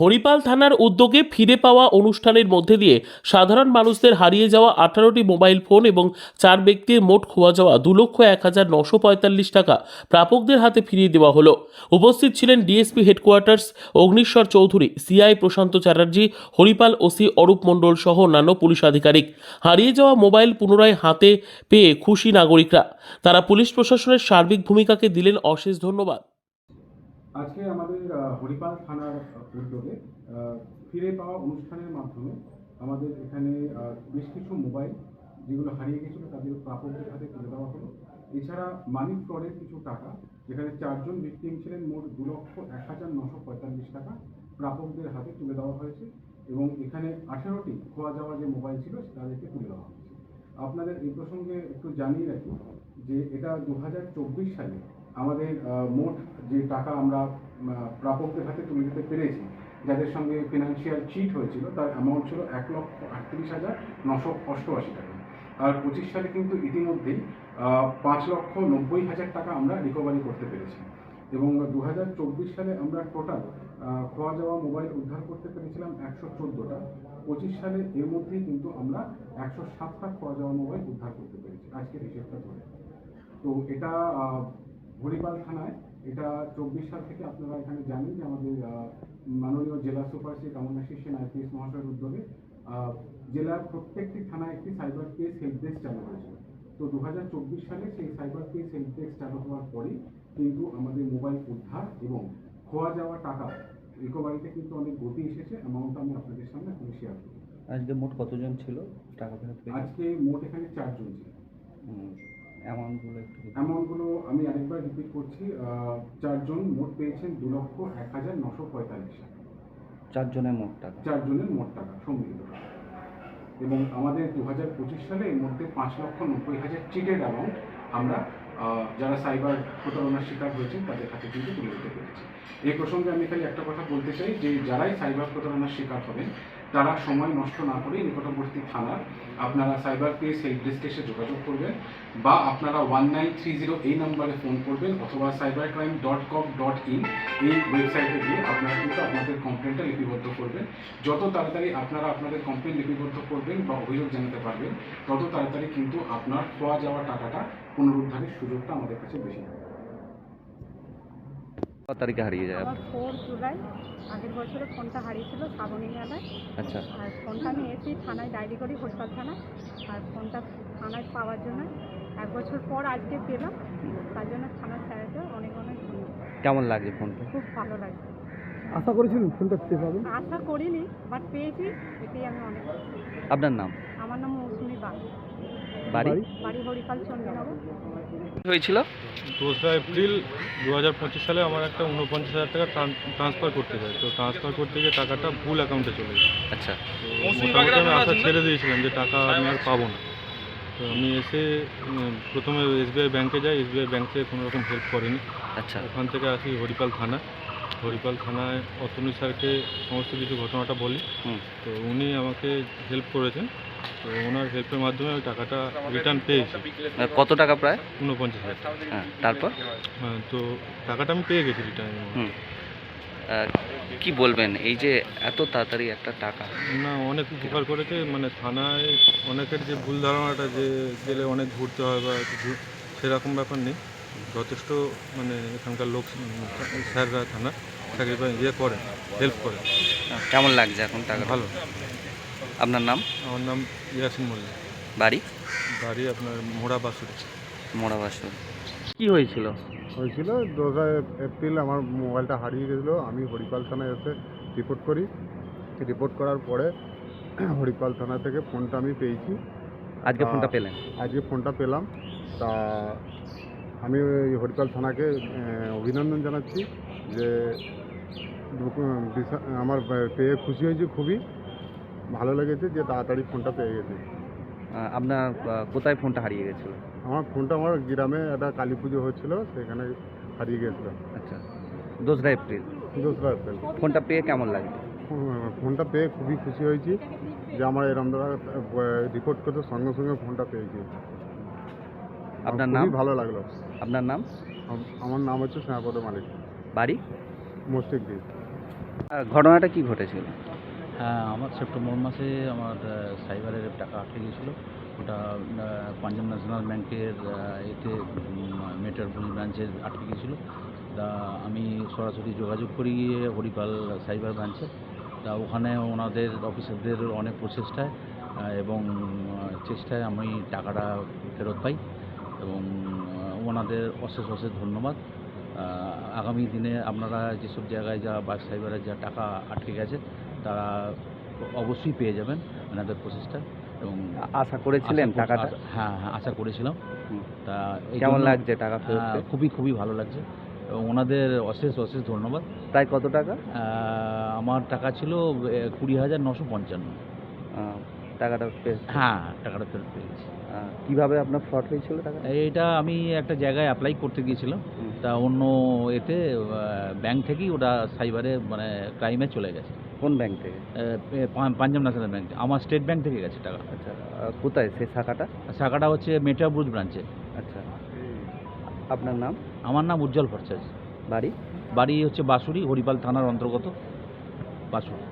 হরিপাল থানার উদ্যোগে ফিরে পাওয়া অনুষ্ঠানের মধ্যে দিয়ে সাধারণ মানুষদের হারিয়ে যাওয়া আঠারোটি মোবাইল ফোন এবং চার ব্যক্তির মোট খোয়া যাওয়া দু লক্ষ এক হাজার নশো পঁয়তাল্লিশ টাকা প্রাপকদের হাতে ফিরিয়ে দেওয়া হলো। উপস্থিত ছিলেন DSP headquarters Agnishwar Chowdhury CI Prashanta Chatterjee Haripal OC Arup Mondal সহ অন্যান্য পুলিশ আধিকারিক। হারিয়ে যাওয়া মোবাইল পুনরায় হাতে পেয়ে খুশি নাগরিকরা। তারা পুলিশ প্রশাসনের সার্বিক ভূমিকাকে দিলেন অশেষ ধন্যবাদ। আজকে হরিপাল থানার উদ্যোগে ফিরে পাওয়া অনুষ্ঠানের মাধ্যমে আমাদের এখানে বেশ কিছু মোবাইল যেগুলো হারিয়ে গেছিল তাদের প্রাপকদের হাতে তুলে দেওয়া হলো। এছাড়া মানি ফ্রডের কিছু টাকা, যেখানে চারজন ভিকটিম ছিলেন, মোট দু লক্ষ এক হাজার নশো পঁয়তাল্লিশ টাকা প্রাপকদের হাতে তুলে দেওয়া হয়েছে এবং এখানে আঠেরোটি খোয়া যাওয়া যে মোবাইল ছিল তাদেরকে তুলে দেওয়া হয়েছে। আপনাদের এই প্রসঙ্গে একটু জানিয়ে রাখি যে এটা দু হাজার চব্বিশ সালে আমাদের মোট যে টাকা আমরা প্রাপকদের হাতে তুলে দিতে পেরেছি, যাদের সঙ্গে ফিনান্সিয়াল চিট হয়েছিল, তার অ্যামাউন্ট ছিল এক লক্ষ আটত্রিশ হাজার নশো অষ্টআশি টাকা। আর পঁচিশ সালে কিন্তু ইতিমধ্যেই পাঁচ লক্ষ নব্বই হাজার টাকা আমরা রিকভারি করতে পেরেছি। এবং দু হাজার চব্বিশ সালে আমরা টোটাল খোয়া যাওয়া মোবাইল উদ্ধার করতে পেরেছিলাম একশো চোদ্দোটা। পঁচিশ সালে এর মধ্যেই কিন্তু আমরা একশো সাতটা খোয়া যাওয়া মোবাইল উদ্ধার করতে পেরেছি, আজকের হিসেবটা ধরে। তো এটা আহ, থানায় এটা চব্বিশ সাল থেকে আপনারা এখানে জানেন যে আমাদের মাননীয় জেলা সুপার শ্রী কামনাশী সেন আইপিএস মহাশয়ের উদ্যোগে জেলার প্রত্যেকটি থানায় একটি সাইবার কেস হেল্প ডেস্ক চালু হয়েছিল তো দু হাজার চব্বিশ সালে সেই সাইবার কেস হেল্প ডেস্ক চালু হওয়ার পরেই কিন্তু আমাদের মোবাইল উদ্ধার এবং খোয়া যাওয়া টাকা রিকভারিতে কিন্তু অনেক গতি এসেছে অ্যামাউন্টটা আমি আপনাদের সামনে এখন শেয়ার করি আজকে মোট কতজন ছিল টাকা ফেরত আজকে মোট এখানে চারজন ছিল। অ্যামাউন্টগুলো একটু অ্যামাউন্টগুলো আমি আরেকবার রিপিট করছি চারজন মোট পেয়েছেন দু লক্ষ এক হাজার নশো পঁয়তাল্লিশ টাকা। চারজনের মোট টাকা। চারজনের মোট টাকা সম্মিলিত এবং আমাদের দু হাজার পঁচিশ সালে এর মধ্যে পাঁচ লক্ষ নব্বই হাজার চিটেড অ্যামাউন্ট আমরা যারা সাইবার প্রতারণার শিকার হয়েছেন তাদের কাছে কিন্তু তুলে দিতে পেরেছি। এই প্রসঙ্গে আমি খালি একটা কথা বলতে চাই যে যারাই সাইবার প্রতারণার শিকার হবেন তারা সময় নষ্ট না করে নিকটবর্তী থানার আপনারা সাইবার কেস হেল্প ডেস্কে এসে যোগাযোগ করবেন বা আপনারা ওয়ান নাইন থ্রি জিরো এই নাম্বারে ফোন করবেন অথবা cyber crime dot com dot in এই ওয়েবসাইটে গিয়ে আপনারা কিন্তু আপনাদের কমপ্লেনটা লিপিবদ্ধ করবেন। যত তাড়াতাড়ি আপনারা আপনাদের কমপ্লেন লিপিবদ্ধ করবেন বা অভিযোগ জানাতে পারবেন, তত তাড়াতাড়ি কিন্তু আপনার খোয়া যাওয়া টাকাটা পুনরুদ্ধারের সুযোগটা আমাদের কাছে বেশি কত তারিখে হারিয়ে যায় আমার ফোর জুলাই আগের বছরে ফোনটা হারিয়েছিল শ্রাবণী মেলায় আচ্ছা। আর ফোনটা আমি এসেছি থানায় ডায়েরি করি হরিপাল থানায়। আর ফোনটা থানায় পাওয়ার জন্য এক বছর পর আজকে পেলাম। তার জন্য থানার স্যারকে অনেক অনেক ধন্যবাদ। কেমন লাগছে ফোনটা? খুব ভালো লাগছে। আশা করেছিলেন ফোনটা পেয়ে পাবেন আশা করিনি বাট পেয়েছি এটাই আমি অনেক আপনার নাম? আমার নাম মৌসুমি বাগ। বাড়ি? বাড়ি? হরিপাল চন্ডীনগর হয়েছিল? দোসরা এপ্রিল দু হাজার পঁচিশ সালে আমার একটা উনপঞ্চাশ হাজার টাকা ট্রান্সফার করতে যায় তো ট্রান্সফার করতে গিয়ে টাকাটা ভুল অ্যাকাউন্টে চলে যায়। আচ্ছা। মোটামুটি আমি আশা ছেড়ে দিয়েছিলাম যে টাকা আমি আর পাবো না। তো আমি এসে প্রথমে এসবিআই ব্যাংকে যাই। এসবিআই ব্যাংক থেকে কোনো রকম হেল্প করেনি। আচ্ছা। ওখান থেকে আসি হরিপাল থানা। হরিপাল থানায় অতনু স্যারকে সমস্ত কিছু ঘটনাটা বলি। তো উনি আমাকে হেল্প করেছেন। তো ওনার হেল্পের মাধ্যমে আমি টাকাটা রিটার্ন পেয়েছি। কত টাকা প্রায়? উনপঞ্চাশ হাজার। হ্যাঁ তারপর? হ্যাঁ তো টাকাটা আমি পেয়ে গেছি রিটার্ন কি বলবেন? এই যে এত তাড়াতাড়ি একটা টাকা। না অনেক উপকার করেছে। মানে থানায় অনেকের যে ভুল ধারণাটা যে গেলে অনেক ঘুরতে হয় বা কিছু সেরকম ব্যাপার নেই। যথেষ্ট মানে এখানকার লোক স্যাররা থানা চাকরি ইয়ে করে হেল্প করে। কেমন লাগছে এখন টাকা ভালো। আপনার নাম? আমার নাম ইয়াসিন মল্লিক। বাড়ি? বাড়ি আপনার মোড়া বাসুরি মোড়াবাসুর কি হয়েছিল? হয়েছিল দোসরা এপ্রিল আমার মোবাইলটা হারিয়ে গেছিল। আমি হরিপাল থানায় এসে রিপোর্ট করি। রিপোর্ট করার পরে হরিপাল থানা থেকে ফোনটা আমি পেয়েছি। আজকে ফোনটা পেলেন? আজকে ফোনটা পেলাম। তা আমি ওই হরিপাল থানাকে অভিনন্দন জানাচ্ছি যে আমার পেয়ে খুশি হয়েছি খুবই। ভালো লেগেছে যে তাড়াতাড়ি ফোনটা পেয়ে গেছে। আপনার কোথায় ফোনটা হারিয়ে গেছিল? আমার ফোনটা আমার গ্রামে একটা কালী পুজো হচ্ছিল সেখানে হারিয়ে গেছিল। আচ্ছা। দোসরা এপ্রিল। দোসরা এপ্রিল। ফোনটা পেয়ে কেমন লাগে? ফোনটা পেয়ে খুবই খুশি হয়েছি যে আমার এরম দ্বারা রিপোর্ট করতে সঙ্গে সঙ্গে ফোনটা পেয়েছি। আপনার নাম? ভালো লাগল। আপনার নাম? আমার নাম হচ্ছে শ্যামাপদ মালিক। বাড়ি? মস্তিক দ্বীপ ঘটনাটা কি ঘটেছিল? হ্যাঁ আমার সেপ্টেম্বর মাসে আমার সাইবারের টাকা আটকে গিয়েছিল। ওটা পাঞ্জাব ন্যাশনাল ব্যাংকের এতে মেটারপুল ব্রাঞ্চে আটকে গিয়েছিল। তা আমি সরাসরি যোগাযোগ করি গিয়ে হরিপাল সাইবার ব্রাঞ্চে। তা ওখানে ওনাদের অফিসারদের অনেক প্রচেষ্টায় এবং চেষ্টায় আমি টাকাটা ফেরত পাই। এবং ওনাদের অশেষ অশেষ ধন্যবাদ। আগামী দিনে আপনারা যেসব জায়গায় যা বাস সাইবারের যা টাকা আটকে গেছে তারা অবশ্যই পেয়ে যাবেন ওনাদের প্রচেষ্টা এবং আশা করেছিলেন টাকাটা? হ্যাঁ হ্যাঁ আশা করেছিলাম। তা কেমন লাগছে টাকা ফেরত খুবই খুবই ভালো লাগছে। এবং ওনাদের অশেষ অশেষ ধন্যবাদ। প্রায় কত টাকা? আমার টাকা ছিল কুড়ি হাজার নশো পঞ্চান্ন। টাকাটা হ্যাঁ টাকাটা ফেরত পেয়েছি। কীভাবে আপনার ফ্রড হয়েছিল টাকা এইটা আমি একটা জায়গায় অ্যাপ্লাই করতে গিয়েছিলাম। তা অন্য এতে ব্যাংক থেকেই ওটা সাইবারে মানে ক্রাইমে চলে গেছে। কোন ব্যাংক থেকে? পাঞ্জাব ন্যাশনাল ব্যাংক আমার স্টেট ব্যাংক থেকে গেছে টাকা। আচ্ছা কোথায় সেই শাখাটা? শাখাটা হচ্ছে মেটাবুজ ব্রাঞ্চে আচ্ছা আপনার নাম? আমার নাম উজ্জ্বল ভট্টাচার্য। বাড়ি? বাড়ি হচ্ছে বাসুরি হরিপাল থানার অন্তর্গত বাসুরি